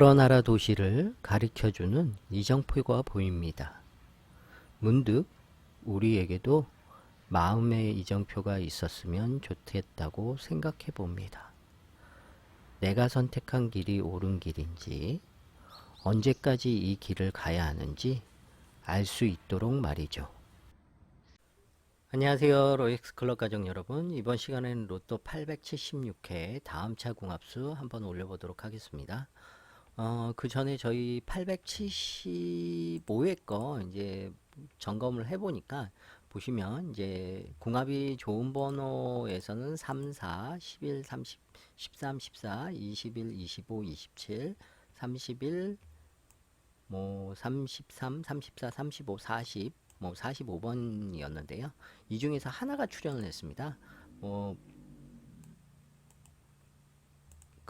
여러 나라 도시를 가리켜주는 이정표가 보입니다. 문득 우리에게도 마음의 이정표가 있었으면 좋겠다고 생각해 봅니다. 내가 선택한 길이 옳은 길인지, 언제까지 이 길을 가야 하는지 알 수 있도록 말이죠. 안녕하세요. 로엑스 클럽 가족 여러분. 이번 시간에는 로또 876회 다음 차 궁합수 한번 올려보도록 하겠습니다. 어, 그 전에 저희 875회 거 이제 점검을 해보니까 보시면 이제 궁합이 좋은 번호에서는 3, 4, 11, 30, 13, 14, 21, 25, 27, 31, 뭐 33, 34, 35, 40, 뭐 45번이었는데요. 이 중에서 하나가 출연을 했습니다. 뭐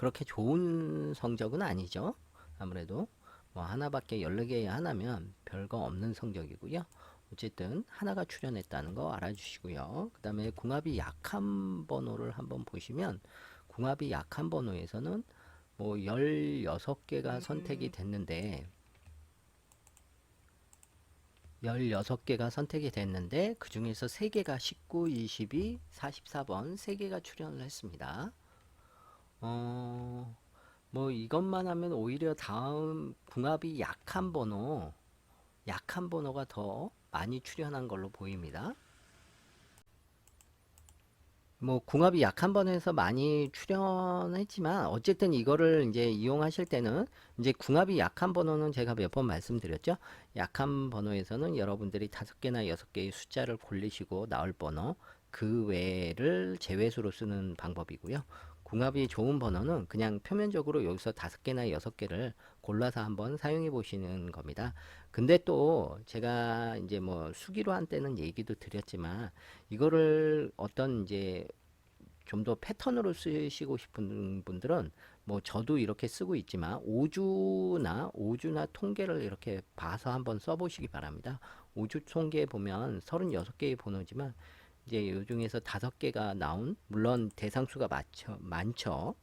그렇게 좋은 성적은 아니죠. 아무래도 뭐 하나밖에 14개에 하나면 별거 없는 성적이고요. 어쨌든 하나가 출연했다는 거 알아주시고요. 그 다음에 궁합이 약한 번호를 한번 보시면 궁합이 약한 번호에서는 뭐 16개가 선택이 됐는데 16개가 선택이 됐는데 그 중에서 3개가 19, 22, 44번 3개가 출연을 했습니다. 어, 뭐 이것만 하면 오히려 다음 궁합이 약한 번호, 약한 번호가 더 많이 출연한 걸로 보입니다. 뭐 궁합이 약한 번호에서 많이 출연했지만 어쨌든 이거를 이제 이용하실 때는 이제 궁합이 약한 번호는 제가 몇 번 말씀드렸죠. 약한 번호에서는 여러분들이 다섯 개나 여섯 개의 숫자를 골리시고 나올 번호 그 외를 제외수로 쓰는 방법이고요. 궁합이 좋은 번호는 그냥 표면적으로 여기서 다섯 개나 여섯 개를 골라서 한번 사용해 보시는 겁니다. 근데 또 제가 이제 뭐 수기로 한 때는 얘기도 드렸지만 이거를 어떤 이제 좀 더 패턴으로 쓰시고 싶은 분들은 뭐 저도 이렇게 쓰고 있지만 오주나 오주나 통계를 이렇게 봐서 한번 써보시기 바랍니다. 오주 통계 보면 36개의 번호지만 이제 요 중에서 다섯 개가 나온 물론 대상수가 많죠. 많죠.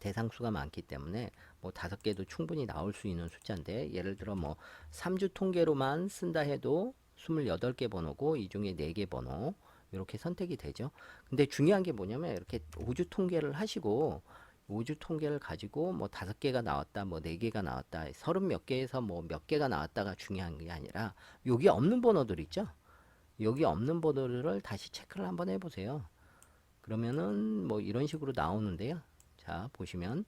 대상수가 많기 때문에 뭐 다섯 개도 충분히 나올 수 있는 숫자인데 예를 들어 뭐 3주 통계로만 쓴다 해도 28개 번호고 이 중에 4개 번호 이렇게 선택이 되죠. 근데 중요한 게 뭐냐면 이렇게 5주 통계를 하시고 5주 통계를 가지고 뭐 다섯 개가 나왔다, 뭐네 개가 나왔다, 서른 몇 개에서 뭐 몇 개가 나왔다가 중요한 게 아니라 여기 없는 번호들 있죠. 여기 없는 번호를 다시 체크를 한번 해보세요. 그러면은 뭐 이런 식으로 나오는데요. 자 보시면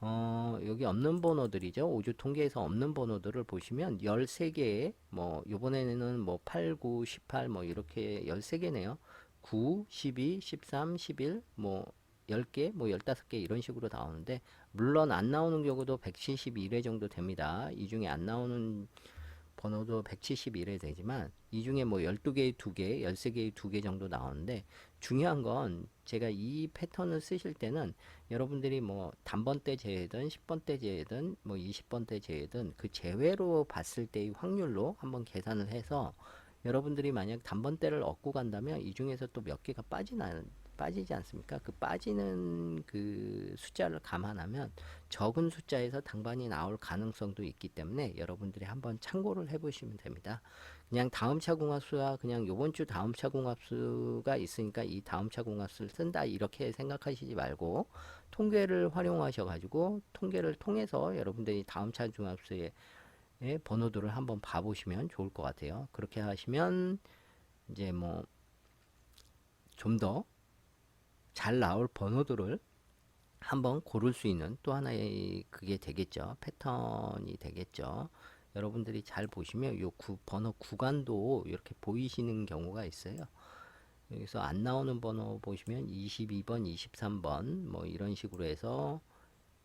어, 여기 없는 번호들이죠. 5주 통계에서 없는 번호들을 보시면 13개의 뭐 요번에는 뭐 8, 9, 18 뭐 이렇게 13개네요. 9, 12, 13, 11, 뭐 10개, 뭐 15개 이런 식으로 나오는데 물론 안 나오는 경우도 171회 정도 됩니다. 이 중에 안 나오는 번호도 171회 되지만 이 중에 뭐 12개의 2개, 13개의 2개 정도 나오는데 중요한 건 제가 이 패턴을 쓰실 때는 여러분들이 뭐 단번 때 제외든 10번 때 제외든 뭐 20번 때 제외든 그 제외로 봤을 때의 확률로 한번 계산을 해서 여러분들이 만약 단번 때를 얻고 간다면 이 중에서 또 몇 개가 빠지나 빠지지 않습니까? 그 빠지는 그 숫자를 감안하면 적은 숫자에서 당반이 나올 가능성도 있기 때문에 여러분들이 한번 참고를 해보시면 됩니다. 그냥 다음 차 공합수와 그냥 요번 주 다음 차 공합수가 있으니까 이 다음 차 공합수를 쓴다 이렇게 생각하시지 말고 통계를 활용하셔 가지고 통계를 통해서 여러분들이 다음 차 중합수의 번호들을 한번 봐보시면 좋을 것 같아요. 그렇게 하시면 이제 뭐 좀더 잘 나올 번호들을 한번 고를 수 있는 또 하나의 그게 되겠죠. 패턴이 되겠죠. 여러분들이 잘 보시면 요 구, 번호 구간도 이렇게 보이시는 경우가 있어요. 여기서 안 나오는 번호 보시면 22번, 23번 뭐 이런 식으로 해서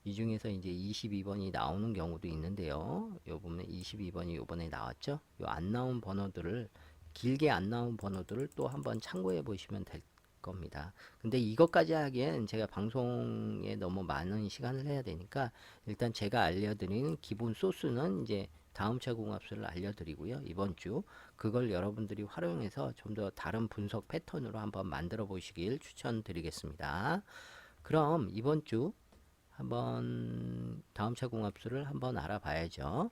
이 중에서 이제 22번이 나오는 경우도 있는데요. 요 보면 22번이 요번에 나왔죠. 요 안 나온 번호들을 길게 안 나온 번호들을 또 한번 참고해 보시면 될 겁니다. 근데 이것까지 하기엔 제가 방송에 너무 많은 시간을 해야 되니까 일단 제가 알려드리는 기본 소스는 이제 다음 차 공합수를 알려드리고요. 이번 주 그걸 여러분들이 활용해서 좀 더 다른 분석 패턴으로 한번 만들어 보시길 추천드리겠습니다. 그럼 이번 주 한번 다음차 궁합수를 한번 알아봐야죠.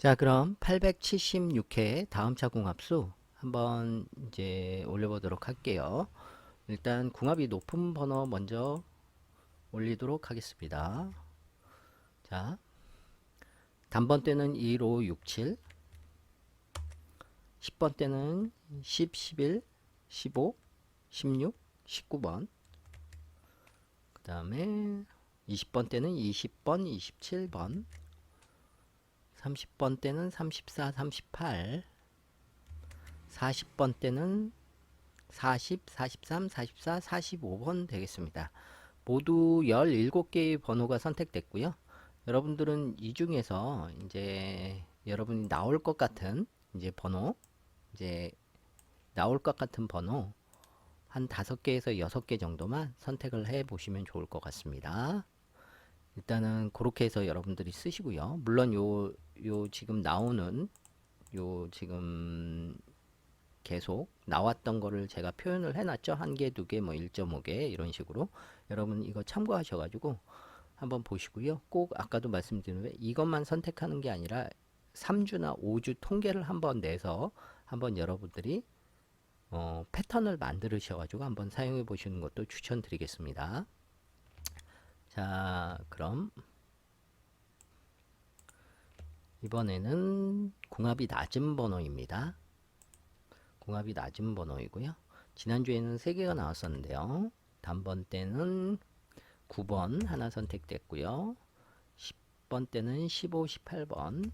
자, 그럼 876회 다음 차 궁합수 한번 이제 올려보도록 할게요. 일단 궁합이 높은 번호 먼저 올리도록 하겠습니다. 자, 단번 때는 1, 5, 6, 7 10번 때는 10, 11, 15, 16, 19번 그 다음에 20번 때는 20번, 27번 30번 때는 34, 38 40번 때는 40, 43, 44, 45번 되겠습니다. 모두 17개의 번호가 선택됐고요. 여러분들은 이 중에서 이제 여러분이 나올 것 같은 이제 번호 이제 나올 것 같은 번호 한 다섯 개에서 여섯 개 정도만 선택을 해 보시면 좋을 것 같습니다. 일단은 그렇게 해서 여러분들이 쓰시고요. 물론 요, 요 지금 나오는 요 지금 계속 나왔던 거를 제가 표현을 해놨죠. 한 개, 두 개, 뭐 1.5개 이런 식으로 여러분 이거 참고하셔가지고 한번 보시고요. 꼭 아까도 말씀드린 이것만 선택하는 게 아니라 3주나 5주 통계를 한번 내서 한번 여러분들이 어, 패턴을 만들으셔가지고 한번 사용해 보시는 것도 추천드리겠습니다. 자, 그럼 이번에는 궁합이 낮은 번호입니다. 궁합이 낮은 번호이고요. 지난주에는 3개가 나왔었는데요. 단번 때는 9번 하나 선택됐고요. 10번 때는 15, 18번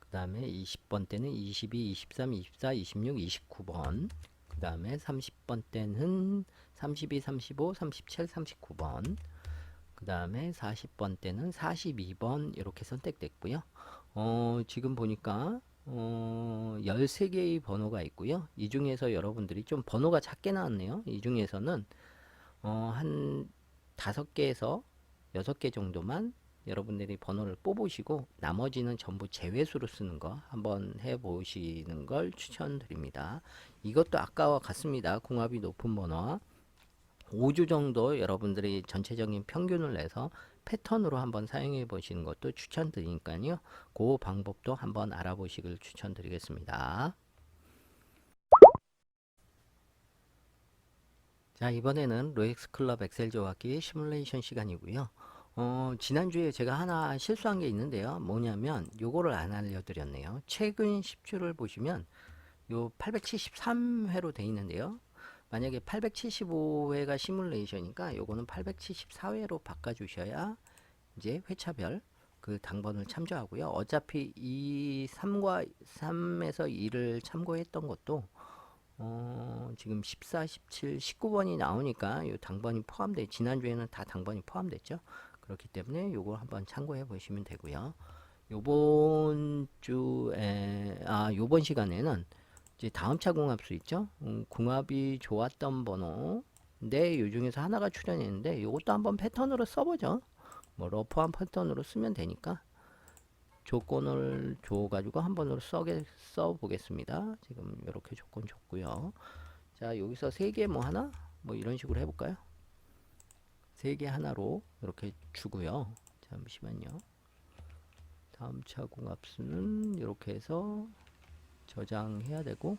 그 다음에 20번 때는 22, 23, 24, 26, 29번 그 다음에 30번 때는 32, 35, 37, 39번 그 다음에 40번 때는 42번 이렇게 선택됐고요. 어, 지금 보니까 어, 13개의 번호가 있고요. 이 중에서 여러분들이 좀 번호가 작게 나왔네요. 이 중에서는 어, 한 5개에서 6개 정도만 여러분들이 번호를 뽑으시고 나머지는 전부 제외수로 쓰는 거 한번 해 보시는 걸 추천드립니다. 이것도 아까와 같습니다. 궁합이 높은 번호와 5주 정도 여러분들이 전체적인 평균을 내서 패턴으로 한번 사용해 보시는 것도 추천드리니까요. 그 방법도 한번 알아보시길 추천드리겠습니다. 자 이번에는 로엑스 클럽 엑셀 조합기 시뮬레이션 시간이고요. 어, 지난주에 제가 하나 실수한 게 있는데요. 뭐냐면 요거를 안 알려드렸네요. 최근 10주를 보시면 요 873회로 돼 있는데요. 만약에 875회가 시뮬레이션이니까 요거는 874회로 바꿔주셔야 이제 회차별 그 당번을 참조하고요. 어차피 이 3과 3에서 2를 참고했던 것도 어, 지금 14, 17, 19번이 나오니까 요 당번이 포함돼 지난주에는 다 당번이 포함됐죠. 그렇기 때문에 요거 한번 참고해 보시면 되고요. 요번 주에 아 요번 시간에는 이제 다음 차 궁합수 있죠. 음, 궁합이 좋았던 번호 근데 요 중에서 하나가 출연했는데 요것도 한번 패턴으로 써보죠. 뭐 러프한 패턴으로 쓰면 되니까 조건을 줘 가지고 한 번으로 써게 써 보겠습니다. 지금 이렇게 조건 줬고요. 자 여기서 세 개 뭐 하나 뭐 이런 식으로 해볼까요? 세 개 하나로 이렇게 주고요. 잠시만요. 다음 차 궁합수는 이렇게 해서 저장해야 되고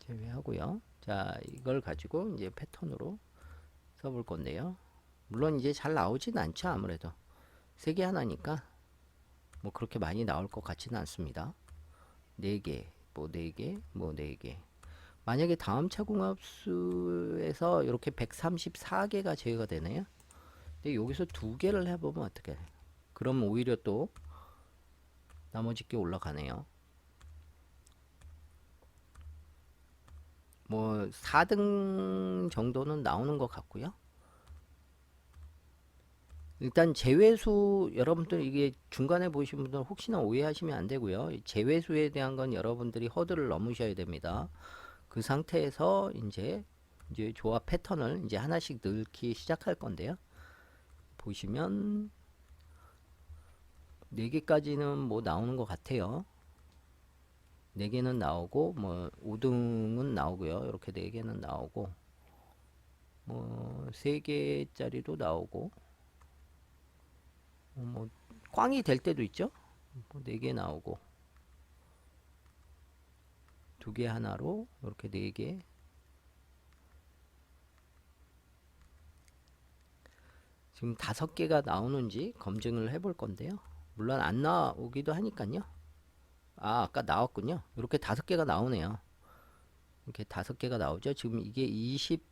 제외하고요. 자, 이걸 가지고 이제 패턴으로 써볼 건데요. 물론 이제 잘 나오진 않죠. 아무래도 세 개 하나니까 뭐 그렇게 많이 나올 것 같지는 않습니다. 네 개, 뭐 네 개, 뭐 네 개. 만약에 다음 차궁합수에서 이렇게 134개가 제외가 되네요. 근데 여기서 두 개를 해보면 어떻게? 그럼 오히려 또 나머지 게 올라가네요. 뭐 4등 정도는 나오는 것 같고요. 일단 제외수 여러분들 이게 중간에 보신 분들 혹시나 오해하시면 안 되고요. 제외수에 대한 건 여러분들이 허들을 넘으셔야 됩니다. 그 상태에서 이제 이제 조합 패턴을 이제 하나씩 넣기 시작할 건데요. 보시면 4개까지는 뭐 나오는 것 같아요. 4개는 나오고 뭐 5등은 나오고요. 이렇게 4개는 나오고 뭐 3개짜리도 나오고 어, 뭐 꽝이 될 때도 있죠. 뭐 4개 나오고 두 개 하나로 이렇게 4개 지금 다섯 개가 나오는지 검증을 해볼 건데요. 물론 안 나오기도 하니까요. 아, 아까 나왔군요. 이렇게 다섯 개가 나오네요. 이렇게 다섯 개가 나오죠. 지금 이게 20,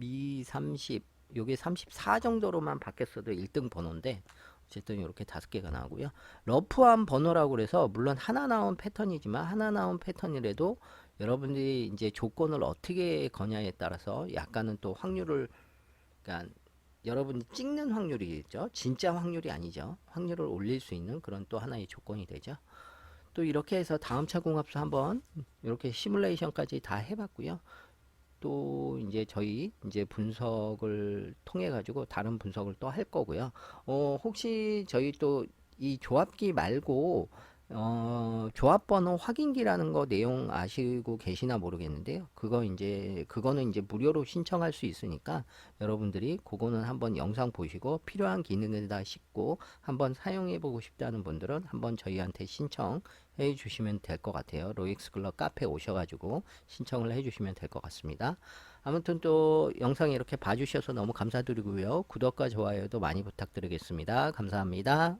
2, 30, 요게 34 정도로만 바뀌었어도 1등 번호인데 어쨌든 이렇게 다섯 개가 나오고요. 러프한 번호라고 그래서 물론 하나 나온 패턴이지만 하나 나온 패턴이라도 여러분들이 이제 조건을 어떻게 거냐에 따라서 약간은 또 확률을 그러니까 여러분이 찍는 확률이겠죠. 진짜 확률이 아니죠. 확률을 올릴 수 있는 그런 또 하나의 조건이 되죠. 또 이렇게 해서 다음 차 공합수 한번 이렇게 시뮬레이션까지 다 해봤고요. 또 이제 저희 이제 분석을 통해 가지고 다른 분석을 또 할 거고요. 어, 혹시 저희 또 이 조합기 말고 어, 조합번호 확인기라는 거 내용 아시고 계시나 모르겠는데요. 그거 이제 그거는 이제 무료로 신청할 수 있으니까 여러분들이 그거는 한번 영상 보시고 필요한 기능에다 싣고 한번 사용해 보고 싶다는 분들은 한번 저희한테 신청해 주시면 될 것 같아요. 로익스 클럽 카페 오셔가지고 신청을 해 주시면 될 것 같습니다. 아무튼 또 영상 이렇게 봐주셔서 너무 감사드리고요. 구독과 좋아요도 많이 부탁드리겠습니다. 감사합니다.